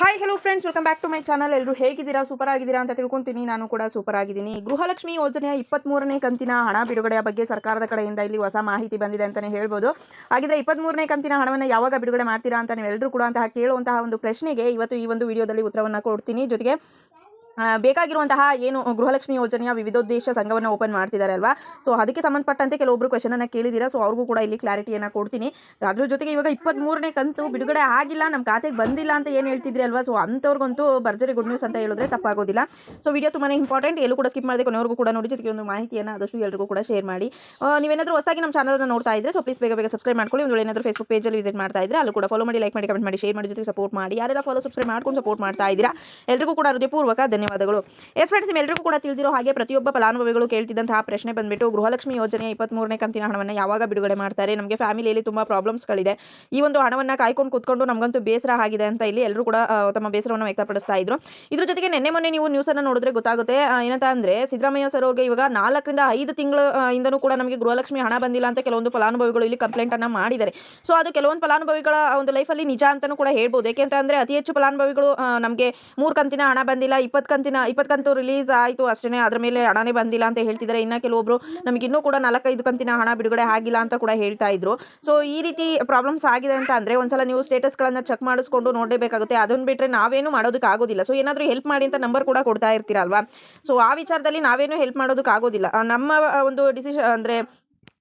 Hi hello friends welcome back to my channel ಎಲ್ಲರೂ ಹೇಗಿದ್ದೀರಾ? Super ಆಗಿದ್ದೀರಾ ಅಂತ ತಿಳ್ಕೊಂತೀನಿ. ನಾನು ಕೂಡ ಸೂಪರ್ ಆಗಿದ್ದೀನಿ ಗೃಹಲಕ್ಷ್ಮಿ ಯೋಜನೆಯ ಇಪ್ಪತ್ತ್ಮೂರನೇ ಕಂತಿನ ಹಣ ಬಿಡುಗಡೆಯ ಬಗ್ಗೆ ಸರ್ಕಾರದ ಕಡೆಯಿಂದ ಇಲ್ಲಿ ಹೊಸ ಮಾಹಿತಿ ಬಂದಿದೆ ಅಂತಲೇ ಹೇಳ್ಬೋದು. ಹಾಗಿದ್ರೆ ಇಪ್ಪತ್ತ್ಮೂರನೇ ಕಂತಿನ ಹಣವನ್ನು ಯಾವಾಗ ಬಿಡುಗಡೆ ಮಾಡ್ತೀರಾ ಅಂತ ನೀವೆಲ್ಲರೂ ಕೂಡ ಅಂತಹ ಕೇಳುವಂತಹ ಒಂದು ಪ್ರಶ್ನೆಗೆ ಇವತ್ತು ಈ ಒಂದು ವಿಡಿಯೋದಲ್ಲಿ ಉತ್ತರವನ್ನು ಕೊಡ್ತೀನಿ. ಜೊತೆಗೆ ಬೇಕಾಗಿರುವಂತಹ ಏನು ಗೃಹಲಕ್ಷ್ಮಿ ಯೋಜನೆಯ ವಿವಿಧೋದ್ದೇಶ ಸಂಘವನ್ನು ಓಪನ್ ಮಾಡ್ತಿದ್ದಾರೆ ಅಲ್ವಾ? ಸೊ ಅದಕ್ಕೆ ಸಂಬಂಧಪಟ್ಟಂತೆ ಕೆಲವೊಬ್ಬರು ಕ್ವೆಶನನ್ನು ಕೇಳಿದ್ದೀರಾ ಸೊ ಅವ್ರಿಗೂ ಕೂಡ ಇಲ್ಲಿ ಕ್ಲಾರಿಟಿಯನ್ನು ಕೊಡ್ತೀನಿ. ಅದ್ರ ಜೊತೆಗೆ ಇವಾಗ ಇಪ್ಪತ್ತ್ಮೂರನೇ ಕಂತು ಬಿಡುಗಡೆ ಆಗಿಲ್ಲ ನಮ್ಮ ಖಾತೆಗೆ ಬಂದಿಲ್ಲ ಅಂತ ಏನು ಹೇಳ್ತಿದ್ರಿ ಅಲ್ವಾ? ಸೊ ಅಂಥವ್ರಿಗಂತೂ ಭರ್ಜರಿ ಗುಡ್ ನ್ಯೂಸ್ ಅಂತ ಹೇಳಿದ್ರೆ ತಪ್ಪಾಗೋದಿಲ್ಲ. ಸೊ ವಿಡಿಯೋ ತುಂಬಾ ಇಂಪಾರ್ಟೆಂಟ್ ಎಲ್ಲೂ ಕೂಡ ಸ್ಕಿಪ್ ಮಾಡಿದೆ ಕೊನೆವರೆಗೂ ಕೂಡ ನೋಡಿ, ಜೊತೆಗೆ ಒಂದು ಮಾಹಿತಿಯನ್ನು ಆದಷ್ಟು ಎಲ್ಲರಿಗೂ ಕೂಡ ಶೇರ್ ಮಾಡಿ. ನೀವೇನಾದರೂ ಹೊಸದಾಗಿ ನಮ್ಮ ಚಾನಲ್ನ ನೋಡ್ತಾ ಇದ್ರೆ ಸೊ ಪ್ಲೀಸ್ ಬೇಗ ಬೇಗ ಸಬ್ಸ್ಕ್ರೈಬ್ ಮಾಡ್ಕೊಳ್ಳಿ. ಒಂದು ಏನಾದರೂ ಫೇಸ್ಬುಕ್ ಪೇಜಲ್ಲಿ ವಿಸಿಟ್ ಮಾಡ್ತಾ ಇದ್ರೆ, ಅಲ್ಲೂ ಕೂಡ ಫಾಲೋ ಮಾಡಿ ಲೈಕ್ ಮಾಡಿ ಕಮೆಂಟ್ ಮಾಡಿ ಶೇರ್ ಮಾಡಿ, ಜೊತೆಗೆ ಸಪೋರ್ಟ್ ಮಾಡಿ. ಯಾರೆಲ್ಲ ಫಾಲೋ ಸಬ್ಸ್ಕ್ರೈಬ್ ಮಾಡ್ಕೊಂಡು ಸಪೋರ್ಟ್ ಮಾಡ್ತಾ ಇದ್ದೀರಾ ಎಲ್ಲರಿಗೂ ಕೂಡ ಹೃದಯಪೂರ್ವಕ ಧನ್ಯವಾದಗಳು. ಎಸ್ ಫ್ರೆಂಡ್ಸ್ ನಿಮ್ಮೆಲ್ಲರಿಗೂ ಕೂಡ ತಿಳಿದಿರೋ ಹಾಗೆ ಪ್ರತಿಯೊಬ್ಬ ಫಲಾನುಭವಿಗಳು ಕೇಳ್ತಿದ್ದಂತಹ ಪ್ರಶ್ನೆ ಬಂದ್ಬಿಟ್ಟು ಗೃಹಲಕ್ಷ್ಮಿ ಯೋಜನೆಯ ಇಪ್ಪತ್ತ್ಮೂರನೇ ಕಂತಿನ ಹಣವನ್ನು ಯಾವಾಗ ಬಿಡುಗಡೆ ಮಾಡ್ತಾರೆ? ನಮಗೆ ಫ್ಯಾಮಿಲಿಯಲ್ಲಿ ತುಂಬ ಪ್ರಾಬ್ಲಮ್ಸ್ಗಳಿದೆ. ಈ ಒಂದು ಹಣವನ್ನು ಕಾಯ್ಕೊಂಡು ಕೂತ್ಕೊಂಡು ನಮಗಂತೂ ಬೇಸರ ಆಗಿದೆ ಅಂತ ಇಲ್ಲಿ ಎಲ್ಲರೂ ಕೂಡ ತಮ್ಮ ಬೇಸರವನ್ನು ವ್ಯಕ್ತಪಡಿಸ್ತಾ ಇದ್ರು. ಇದ್ರ ಜೊತೆಗೆ ನಿನ್ನೆ ಮೊನ್ನೆ ನೀವು ನ್ಯೂಸನ್ನು ನೋಡಿದ್ರೆ ಗೊತ್ತಾಗುತ್ತೆ ಏನಂತ ಅಂದರೆ ಸಿದ್ದರಾಮಯ್ಯ ಸರ್ ಅವ್ರಿಗೆ ಇವಾಗ ನಾಲ್ಕರಿಂದ ಐದು ತಿಂಗಳ ಇಂದನೂ ಕೂಡ ನಮಗೆ ಗೃಹಲಕ್ಷ್ಮಿ ಹಣ ಬಂದಿಲ್ಲ ಅಂತ ಕೆಲವೊಂದು ಫಲಾನುಭವಿಗಳು ಇಲ್ಲಿ ಕಂಪ್ಲೇಂಟನ್ನು ಮಾಡಿದ್ದಾರೆ. ಸೊ ಅದು ಕೆಲವೊಂದು ಫಲಾನುಭವಿಗಳ ಒಂದು ಲೈಫಲ್ಲಿ ನಿಜ ಅಂತಲೂ ಕೂಡ ಹೇಳ್ಬೋದು. ಯಾಕೆಂತ ಅಂದರೆ ಅತಿ ಹೆಚ್ಚು ಫಲಾನುಭವಿಗಳು ನಮಗೆ ಮೂರು ಕಂತಿನ ಹಣ ಬಂದಿಲ್ಲ, ಇಪ್ಪತ್ತು ಕಂತಿನ ಇಪ್ಪತ್ತು ಕಂತು ರಿಲೀಸ್ ಆಯಿತು ಅಷ್ಟೇ ಅದರ ಮೇಲೆ ಹಣನೇ ಬಂದಿಲ್ಲ ಅಂತ ಹೇಳ್ತಿದ್ದಾರೆ. ಇನ್ನು ಕೆಲವೊಬ್ಬರು ನಮಗೆ ಇನ್ನೂ ಕೂಡ ನಾಲ್ಕೈದು ಕಂತಿನ ಹಣ ಬಿಡುಗಡೆ ಆಗಿಲ್ಲ ಅಂತ ಕೂಡ ಹೇಳ್ತಾ ಇದ್ರು. ಸೊ ಈ ರೀತಿ ಪ್ರಾಬ್ಲಮ್ಸ್ ಆಗಿದೆ ಅಂತ ಅಂದರೆ ಒಂದ್ಸಲ ನೀವು ಸ್ಟೇಟಸ್ಗಳನ್ನು ಚೆಕ್ ಮಾಡಿಸ್ಕೊಂಡು ನೋಡಲೇಬೇಕಾಗುತ್ತೆ. ಅದನ್ನು ಬಿಟ್ಟರೆ ನಾವೇನು ಮಾಡೋದಕ್ಕೆ ಆಗೋದಿಲ್ಲ. ಸೊ ಏನಾದರೂ ಹೆಲ್ಪ್ ಮಾಡಿ ಅಂತ ನಂಬರ್ ಕೂಡ ಕೊಡ್ತಾ ಇರ್ತೀರಲ್ವಾ? ಸೊ ಆ ವಿಚಾರದಲ್ಲಿ ನಾವೇನು ಹೆಲ್ಪ್ ಮಾಡೋದಕ್ಕೆ ಆಗೋದಿಲ್ಲ. ನಮ್ಮ ಒಂದು ಡಿಸಿಷನ್ ಅಂದರೆ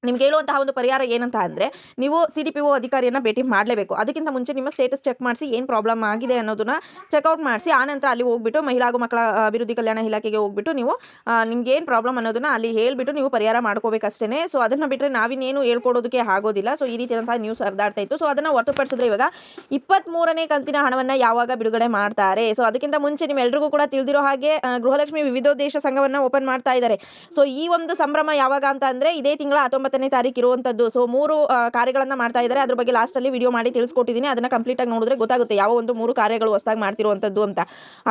ನಿಮ್ಗೆ ಹೇಳುವಂತಹ ಒಂದು ಪರಿಹಾರ ಏನಂತ ಅಂದರೆ, ನೀವು ಸಿ ಡಿ ಪಿ ಒ ಅಧಿಕಾರಿಯನ್ನು ಭೇಟಿ ಮಾಡಲೇಬೇಕು. ಅದಕ್ಕಿಂತ ಮುಂಚೆ ನಿಮ್ಮ ಸ್ಟೇಟಸ್ ಚೆಕ್ ಮಾಡಿಸಿ ಏನು ಪ್ರಾಬ್ಲಮ್ ಆಗಿದೆ ಅನ್ನೋದನ್ನ ಚೆಕ್ಔಟ್ ಮಾಡಿಸಿ ಆನಂತರ ಅಲ್ಲಿ ಹೋಗ್ಬಿಟ್ಟು ಮಹಿಳಾ ಹಾಗೂ ಮಕ್ಕಳ ಅಭಿವೃದ್ಧಿ ಕಲ್ಯಾಣ ಇಲಾಖೆಗೆ ಹೋಗ್ಬಿಟ್ಟು ನೀವು ನಿಮ್ಗೆ ಏನು ಪ್ರಾಬ್ಲಮ್ ಅನ್ನೋದನ್ನ ಅಲ್ಲಿ ಹೇಳ್ಬಿಟ್ಟು ನೀವು ಪರಿಹಾರ ಮಾಡ್ಕೋಬೇಕಷ್ಟೇ ಸೊ ಅದನ್ನು ಬಿಟ್ಟರೆ ನಾವಿನ್ನೇನು ಹೇಳ್ಕೊಡೋದಕ್ಕೆ ಆಗೋದಿಲ್ಲ. ಸೊ ಈ ರೀತಿಯಾದಂತಹ ನ್ಯೂಸ್ ಹರಿದಾಡ್ತಾ ಇತ್ತು. ಸೊ ಅದನ್ನು ಹೊರತುಪಡಿಸಿದ್ರೆ ಇವಾಗ ಇಪ್ಪತ್ತ್ಮೂರನೇ ಕಂತಿನ ಹಣವನ್ನು ಯಾವಾಗ ಬಿಡುಗಡೆ ಮಾಡ್ತಾರೆ? ಸೊ ಅದಕ್ಕಿಂತ ಮುಂಚೆ ನಿಮ್ಮೆಲ್ಲರಿಗೂ ಕೂಡ ತಿಳಿದಿರೋ ಹಾಗೆ ಗೃಹಲಕ್ಷ್ಮಿ ವಿವಿಧೋದ್ದೇಶ ಸಂಘವನ್ನು ಓಪನ್ ಮಾಡ್ತಾ ಇದ್ದಾರೆ ಸೊ ಈ ಒಂದು ಸಂಭ್ರಮ ಯಾವಾಗ ಅಂತ ಅಂದರೆ, ಇದೇ ತಿಂಗಳ ಹತ್ತೊಂಬತ್ತನೇ ತಾರೀಕು ಇರುವಂತದ್ದು. ಸೊ ಮೂರು ಕಾರ್ಯಗಳನ್ನು ಮಾಡ್ತಾ ಇದ್ದಾರೆ. ಅದ್ರ ಬಗ್ಗೆ ಲಾಸ್ಟಲ್ಲಿ ವಿಡಿಯೋ ಮಾಡಿ ತಿಳಿಸ್ಕೊಟ್ಟಿದ್ದೀನಿ. ಅದನ್ನು ಕಂಪ್ಲೀಟಾಗಿ ನೋಡಿದ್ರೆ ಗೊತ್ತಾಗುತ್ತೆ ಯಾವ ಒಂದು ಮೂರು ಕಾರ್ಯಗಳು ಹೊಸದಾಗಿ ಮಾಡ್ತಿರುವಂಥದ್ದು ಅಂತ.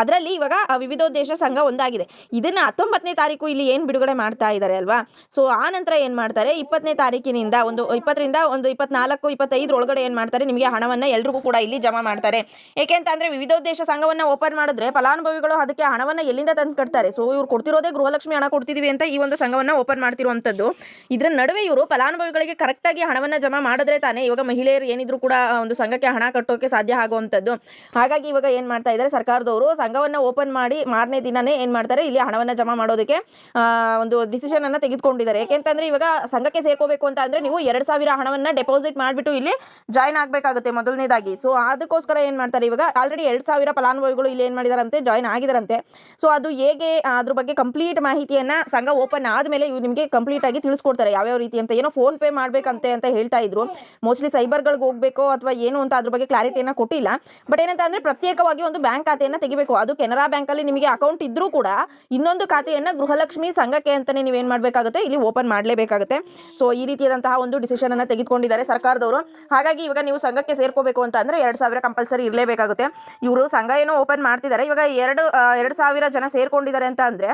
ಅದರಲ್ಲಿ ಇವಾಗ ವಿವಿಧೋದ್ದೇಶ ಸಂಘ ಒಂದಾಗಿದೆ. ಇದನ್ನ ಹತ್ತೊಂಬತ್ತನೇ ತಾರೀಕು ಇಲ್ಲಿ ಏನು ಬಿಡುಗಡೆ ಮಾಡ್ತಾ ಇದ್ದಾರೆ ಅಲ್ವಾ? ಸೊ ಆ ನಂತರ ಏನು ಮಾಡ್ತಾರೆ? ಇಪ್ಪತ್ತನೇ ತಾರೀಕಿನಿಂದ ಒಂದು, ಇಪ್ಪತ್ತರಿಂದ ಒಂದು ಇಪ್ಪತ್ನಾಲ್ಕು ಇಪ್ಪತ್ತೈದರೊಳಗಡೆ ಏನು ಮಾಡ್ತಾರೆ? ನಿಮಗೆ ಹಣವನ್ನು ಎಲ್ರಿಗೂ ಕೂಡ ಇಲ್ಲಿ ಜಮಾ ಮಾಡ್ತಾರೆ. ಏಕೆ ಅಂದ್ರೆ ಅಂದರೆ, ವಿವಿಧೋದ್ದೇಶ ಸಂಘವನ್ನು ಓಪನ್ ಮಾಡಿದ್ರೆ ಫಲಾನುಭವಿಗಳು ಅದಕ್ಕೆ ಹಣವನ್ನ ಎಲ್ಲಿಂದ ತಂದು ಕಟ್ತಾರೆ? ಸೊ ಇವ್ರು ಕೊಡ್ತಿರೋದೇ ಗೃಹಲಕ್ಷ್ಮಿ ಹಣ ಕೊಡ್ತಿದೀವಿ ಅಂತ ಈ ಒಂದು ಸಂಘವನ್ನು ಓಪನ್ ಮಾಡ್ತಿರುವಂತದ್ದು. ಇದರ ನಡುವೆ ಇವರು ಫಲಾನುಭವಿಗಳಿಗೆ ಕರೆಕ್ಟಾಗಿ ಹಣವನ್ನ ಜಮಾ ಮಾಡಿದ್ರೆ ತಾನೇ ಇವಾಗ ಮಹಿಳೆಯರು ಏನಿದ್ರು ಕೂಡ ಒಂದು ಸಂಘಕ್ಕೆ ಹಣ ಕಟ್ಟೋಕೆ ಸಾಧ್ಯ ಆಗುವಂಥದ್ದು. ಹಾಗಾಗಿ ಇವಾಗ ಏನು ಮಾಡ್ತಾ ಇದ್ದಾರೆ, ಸರ್ಕಾರದವರು ಸಂಘವನ್ನ ಓಪನ್ ಮಾಡಿ ಮಾರನೇ ದಿನನೇ ಏನು ಮಾಡ್ತಾರೆ, ಇಲ್ಲಿ ಹಣವನ್ನ ಜಮಾ ಮಾಡೋದಕ್ಕೆ ಒಂದು ಡಿಸಿಷನ್ ಅನ್ನ ತೆಗೆದುಕೊಂಡಿದ್ದಾರೆ. ಯಾಕೆಂತಂದ್ರೆ ಇವಾಗ ಸಂಘಕ್ಕೆ ಸೇರ್ಕೋಬೇಕು ಅಂತ ಅಂದ್ರೆ ನೀವು ಎರಡ್ ಸಾವಿರ ಹಣವನ್ನ ಡೆಪಾಸಿಟ್ ಮಾಡಿಬಿಟ್ಟು ಇಲ್ಲಿ ಜಾಯ್ನ್ ಆಗಬೇಕಾಗುತ್ತೆ ಮೊದಲನೇದಾಗಿ. ಸೊ ಅದಕ್ಕೋಸ್ಕರ ಏನು ಮಾಡ್ತಾರೆ ಇವಾಗ ಆಲ್ರೆಡಿ ಎರಡ್ ಸಾವಿರ ಫಲಾನುಭವಿಗಳು ಇಲ್ಲಿ ಏನು ಮಾಡಿದಾರಂತೆ ಜಾಯ್ನ್ ಆಗಿದಾರಂತೆ. ಸೊ ಅದು ಹೇಗೆ, ಅದ್ರ ಬಗ್ಗೆ ಕಂಪ್ಲೀಟ್ ಮಾಹಿತಿಯನ್ನ ಸಂಘ ಓಪನ್ ಆದ್ಮೇಲೆ ಇವ್ರು ನಿಮಗೆ ಕಂಪ್ಲೀಟ್ ಆಗಿ ತಿಳಿಸ್ಕೊಡ್ತಾರೆ, ಯಾವ್ಯಾವ ರೀತಿ ಅಂತ ಏನೋ ಫೋನ್ ಪೇ ಮಾಡಬೇಕಂತೆ ಅಂತ ಹೇಳ್ತಾ ಇದ್ರು. ಮೋಸ್ಟ್ಲಿ ಸೈಬರ್ಗಳಿಗೆ ಹೋಗಬೇಕು ಅಥವಾ ಏನು ಅಂತ ಅದ್ರ ಬಗ್ಗೆ ಕ್ಲಾರಿಟಿಯನ್ನು ಕೊಟ್ಟಿಲ್ಲ. ಬಟ್ ಏನಂತ ಅಂದರೆ ಪ್ರತ್ಯೇಕವಾಗಿ ಒಂದು ಬ್ಯಾಂಕ್ ಖಾತೆಯನ್ನು ತೆಗಿಬೇಕು. ಅದು ಕೆನರಾ ಬ್ಯಾಂಕಲ್ಲಿ ನಿಮಗೆ ಅಕೌಂಟ್ ಇದ್ದರೂ ಕೂಡ ಇನ್ನೊಂದು ಖಾತೆಯನ್ನು ಗೃಹಲಕ್ಷ್ಮಿ ಸಂಘಕ್ಕೆ ಅಂತಲೇ ನೀವೇನು ಮಾಡಬೇಕಾಗುತ್ತೆ? ಇಲ್ಲಿ ಓಪನ್ ಮಾಡಲೇಬೇಕಾಗುತ್ತೆ. ಸೊ ಈ ರೀತಿಯಾದಂತಹ ಒಂದು ಡಿಸಿಷನ್ ಅನ್ನು ತೆಗೆದುಕೊಂಡಿದ್ದಾರೆ ಸರ್ಕಾರದವರು. ಹಾಗಾಗಿ ಇವಾಗ ನೀವು ಸಂಘಕ್ಕೆ ಸೇರ್ಕೋಬೇಕು ಅಂತ ಅಂದರೆ ಎರಡು ಸಾವಿರ ಕಂಪಲ್ಸರಿ ಇರಲೇಬೇಕಾಗುತ್ತೆ. ಇವರು ಸಂಘ ಏನೋ ಓಪನ್ ಮಾಡ್ತಿದ್ದಾರೆ. ಇವಾಗ ಎರಡು ಎರಡು ಸಾವಿರ ಜನ ಸೇರ್ಕೊಂಡಿದ್ದಾರೆ ಅಂತ ಅಂದರೆ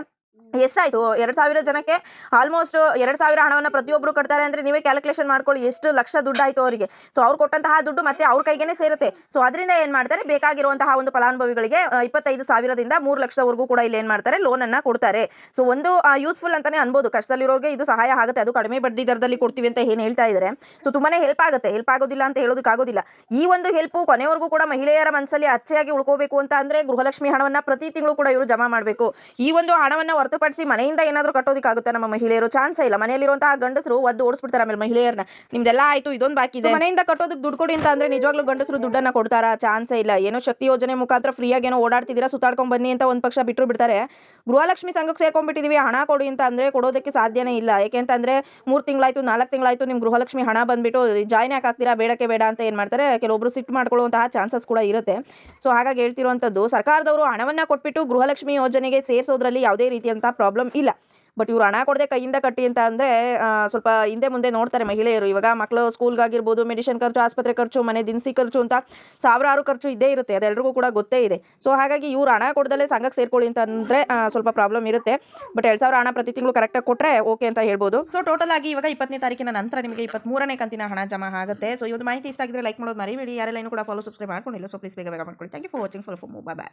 ಎಷ್ಟಾಯಿತು? ಎರಡು ಸಾವಿರ ಜನಕ್ಕೆ ಆಲ್ಮೋಸ್ಟ್ ಎರಡು ಸಾವಿರ ಹಣವನ್ನು ಪ್ರತಿಯೊಬ್ಬರು ಕಟ್ತಾರೆ ಅಂದರೆ ನೀವೇ ಕ್ಯಾಲ್ಕುಲೇಷನ್ ಮಾಡ್ಕೊಳ್ಳಿ ಎಷ್ಟು ಲಕ್ಷ ದುಡ್ಡು ಆಯಿತು ಅವರಿಗೆ. ಸೊ ಅವ್ರು ಕೊಟ್ಟಂತಹ ದುಡ್ಡು ಮತ್ತೆ ಅವ್ರ ಕೈಗೇನೆ ಸೇರುತ್ತೆ. ಸೊ ಅದರಿಂದ ಏನು ಮಾಡ್ತಾರೆ? ಬೇಕಾಗಿರುವಂತಹ ಒಂದು ಫಲಾನುಭವಿಗಳಿಗೆ ಇಪ್ಪತ್ತೈದು ಸಾವಿರದಿಂದ ಮೂರು ಲಕ್ಷದವರೆಗೂ ಕೂಡ ಇಲ್ಲಿ ಏನು ಮಾಡ್ತಾರೆ? ಲೋನನ್ನು ಕೊಡ್ತಾರೆ. ಸೊ ಒಂದು ಯೂಸ್ಫುಲ್ ಅಂತಲೇ ಅನ್ಬೋದು. ಕಷ್ಟದಲ್ಲಿರೋರಿಗೆ ಇದು ಸಹಾಯ ಆಗುತ್ತೆ. ಅದು ಕಡಿಮೆ ಬಡ್ಡಿ ದರದಲ್ಲಿ ಕೊಡ್ತೀವಿ ಅಂತ ಏನು ಹೇಳ್ತಾ ಇದ್ದಾರೆ ಸೊ ತುಂಬಾನೇ ಹೆಲ್ಪ್ ಆಗುತ್ತೆ. ಹೆಲ್ಪ್ ಆಗೋದಿಲ್ಲ ಅಂತ ಹೇಳೋದಕ್ಕಾಗೋದಿಲ್ಲ. ಈ ಒಂದು ಹೆಲ್ಪು ಕೊನೆವರೆಗೂ ಕೂಡ ಮಹಿಳೆಯರ ಮನಸ್ಸಲ್ಲಿ ಅಚ್ಚೆಯಾಗಿ ಉಳ್ಕೋಬೇಕು ಅಂತ ಅಂದರೆ ಗೃಹಲಕ್ಷ್ಮಿ ಹಣವನ್ನು ಪ್ರತಿ ತಿಂಗಳು ಕೂಡ ಇವರು ಜಮಾ ಮಾಡಬೇಕು. ಈ ಒಂದು ಹಣವನ್ನು ಹೊರತುಪಡಿಸಿ ಮನೆಯಿಂದ ಏನಾದರೂ ಕಟ್ಟೋದಕ್ಕಾಗುತ್ತೆ ನಮ್ಮ ಮಹಿಳೆಯರು? ಚಾನ್ಸ್ ಇಲ್ಲ. ಮನೆಯಲ್ಲಿರುವಂತಹ ಗಂಡಸರು ಒದ್ದು ಓಡಿಸ್ಬಿಡ್ತಾರೆ ಆಮೇಲೆ ಮಹಿಳೆಯರನ್ನ ನಿಮ್ದೆಲ್ಲ ಆಯ್ತು, ಇದೊಂದು ಬಾಕಿ ಇದೆ. ಮನೆಯಿಂದ ಕಟ್ಟೋದಕ್ಕೆ ದುಡ್ಡು ಕೊಡಿ ಅಂತ ಅಂದ್ರೆ ನಿಜವಾಗ್ಲೂ ಗಂಡಸರು ದುಡ್ಡನ್ನ ಕೊಡ್ತಾರಾ? ಚಾನ್ಸೇ ಇಲ್ಲ. ಏನೋ ಶಕ್ತಿ ಯೋಜನೆ ಮುಖಾಂತರ ಫ್ರೀಯಾಗಿ ಏನೋ ಓಡಾಡ್ತಿದ್ದೀರಾ? ಸುತ್ತಾಡ್ಕೊಂಡು ಬನ್ನಿ ಅಂತ ಒಂದು ಪಕ್ಷ ಬಿಟ್ಟರು ಬಿಡ್ತಾರೆ. ಗೃಹಲಕ್ಷ್ಮಿ ಸಂಘಕ್ಕೆ ಸೇರ್ಕೊಂಡ್ಬಿಟ್ಟಿದೀವಿ, ಹಣ ಕೊಡಿ ಅಂತ ಅಂದರೆ ಕೊಡೋದಕ್ಕೆ ಸಾಧ್ಯನೇ ಇಲ್ಲ. ಯಾಕೆಂತಂದರೆ ಮೂರು ತಿಂಗಳಾಯ್ತು, ನಾಲ್ಕು ತಿಂಗಳಾಯ್ತು ನಿಮ್ಮ ಗೃಹಲಕ್ಷ್ಮಿ ಹಣ ಬಂದ್ಬಿಟ್ಟು ಜಾಯ್ನ್ ಯಾಕೆ ಆಗ್ತೀರಾ? ಬೇಡಕ್ಕೆ ಬೇಡ ಅಂತ ಏನು ಮಾಡ್ತಾರೆ? ಕೆಲವೊಬ್ರು ಸಿಟ್ಟು ಮಾಡ್ಕೊಳ್ಳುವಂತಹ ಚಾನ್ಸಸ್ ಕೂಡ ಇರುತ್ತೆ. ಸೊ, ಹಾಗಾಗಿ ಹೇಳ್ತಿರುವಂಥದ್ದು, ಸರ್ಕಾರದವರು ಹಣವನ್ನು ಕೊಟ್ಬಿಟ್ಟು ಗೃಹಲಕ್ಷ್ಮಿ ಯೋಜನೆಗೆ ಸೇರಿಸೋದ್ರಲ್ಲಿ ಯಾವುದೇ ರೀತಿಯಂಥ ಪ್ರಾಬ್ಲಮ್ ಇಲ್ಲ. ಬಟ್ ಇವ್ರು ಹಣ ಕೊಡದೆ ಕೈಯಿಂದ ಕಟ್ಟಿ ಅಂತ ಅಂದರೆ ಸ್ವಲ್ಪ ಹಿಂದೆ ಮುಂದೆ ನೋಡ್ತಾರೆ ಮಹಿಳೆಯರು. ಇವಾಗ ಮಕ್ಕಳು ಸ್ಕೂಲ್ಗಾಗಿರ್ಬೋದು ಮೆಡಿಸಿನ್ ಖರ್ಚು, ಆಸ್ಪತ್ರೆ ಖರ್ಚು, ಮನೆ ದಿನಸಿ ಖರ್ಚು ಅಂತ ಸಾವಿರಾರು ಖರ್ಚು ಇದ್ದೇ ಇರುತ್ತೆ. ಅದೆಲ್ಲರಿಗೂ ಕೂಡ ಗೊತ್ತೇ ಇದೆ. ಸೊ ಹಾಗಾಗಿ ಇವ್ರು ಹಣ ಕೊಡದಲ್ಲೇ ಸಂಘಕ್ಕೆ ಸೇರ್ಕೊಳ್ಳಿ ಅಂತ ಅಂದರೆ ಸ್ವಲ್ಪ ಪ್ರಾಬ್ಲಮ್ ಇರುತ್ತೆ. ಬಟ್ ಎರಡು ಸಾವಿರ ಹಣ ಪ್ರತಿ ತಿಂಗಳು ಕರೆಕ್ಟಾಗಿ ಕೊಟ್ಟರೆ ಓಕೆ ಅಂತ ಹೇಳ್ಬೋದು. ಸೊ ಟೋಟಲ್ ಆಗಿ ಇವಾಗ ಇಪ್ಪತ್ತನೇ ತಾರೀಕಿನ ನಂತರ ನಿಮಗೆ ಇಪ್ಪತ್ಮೂರನೇ ಕಂತಿನ ಹಣ ಜಮಾ ಆಗುತ್ತೆ. ಸೊ ಈ ಒಂದು ಮಾಹಿತಿ ಇಷ್ಟ ಆಗಿದ್ರೆ ಲೈಕ್ ಮಾಡೋದು ಮರಿಬೇಡಿ. ಯಾರೆಲ್ಲ ಕೂಡ ಫಾಲೋ ಸಬ್ಸ್ಕ್ರೈಬ್ ಮಾಡ್ಕೊಂಡಿಲ್ಲ ಸೊ ಪ್ಲೀಸ್ ಬೇಗ ಬೇಗ ಮಾಡ್ಕೊಳ್ಳಿ. Thank you for watching for bye bye